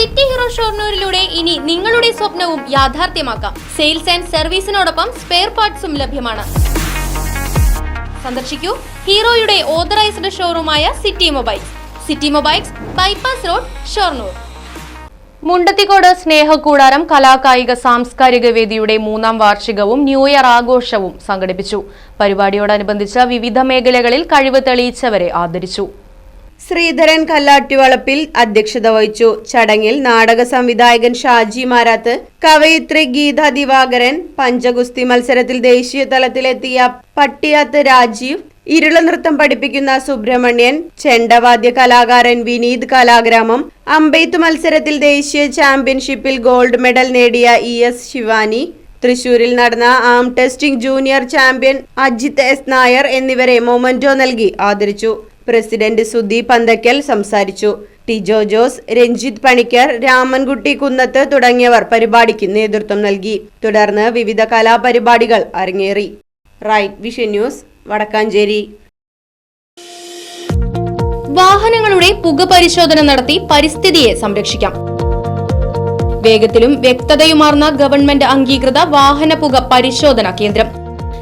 City hero ഷോർണൂരിലൂടെ ഇനി നിങ്ങളുടെ സ്വപ്നവും യാഥാർത്ഥ്യമാക്കാം. സെയിൽസ് ആൻഡ് സർവീസിനോടൊപ്പം സ്പെയർ പാർട്സും ലഭ്യമാണ്. സന്ദർശിക്കൂ ഹീറോയുടെ authorised ഷോറൂമായ city mobiles. City mobiles bypass road Shoranur. Mundathikode സ്നേഹക്കൂടാരം കലാകായിക സാംസ്കാരിക വേദിയുടെ മൂന്നാം വാർഷികവും ന്യൂ ഇയർ ആഘോഷവും സംഘടിപ്പിച്ചു. പരിപാടിയോടനുബന്ധിച്ച് വിവിധ മേഖലകളിൽ കഴിവ് തെളിയിച്ചവരെ ആദരിച്ചു. ശ്രീധരൻ കല്ലാട്ടിവളപ്പിൽ അധ്യക്ഷത വഹിച്ചു. ചടങ്ങിൽ നാടക സംവിധായകൻ ഷാജി മാരാത്ത് കവയിത്രി ഗീത ദിവാകരൻ പഞ്ചഗുസ്തി മത്സരത്തിൽ ദേശീയ തലത്തിലെത്തിയ പട്ടിയാത്ത് രാജീവ് ഇരുള നൃത്തം പഠിപ്പിക്കുന്ന സുബ്രഹ്മണ്യൻ ചെണ്ടവാദ്യ കലാകാരൻ വിനീത് കലാഗ്രാമം അമ്പെയ്ത്ത് മത്സരത്തിൽ ദേശീയ ചാമ്പ്യൻഷിപ്പിൽ ഗോൾഡ് മെഡൽ നേടിയ ഇ എസ് ശിവാനി തൃശൂരിൽ നടന്ന arm testing junior champion Ajith S Nair എന്നിവരെ മൊമന്റോ നൽകി ആദരിച്ചു. പ്രസിഡന്റ് സുദീപ് പന്തക്കൽ സംസാരിച്ചു. ടിജോ ജോസ് രഞ്ജിത്ത് പണിക്കർ രാമൻകുട്ടി കുന്നത്ത് തുടങ്ങിയവർ പരിപാടിക്ക് നേതൃത്വം നൽകി. തുടർന്ന് വിവിധ കലാപരിപാടികൾ അരങ്ങേറി. Right vision news Vadakkanchery. വാഹനങ്ങളുടെ പുക പരിശോധന നടത്തി പരിസ്ഥിതിയെ സംരക്ഷിക്കാം. വേഗത്തിലും വ്യക്തതയുമാർന്ന ഗവൺമെന്റ് അംഗീകൃത വാഹന പുക പരിശോധന കേന്ദ്രം.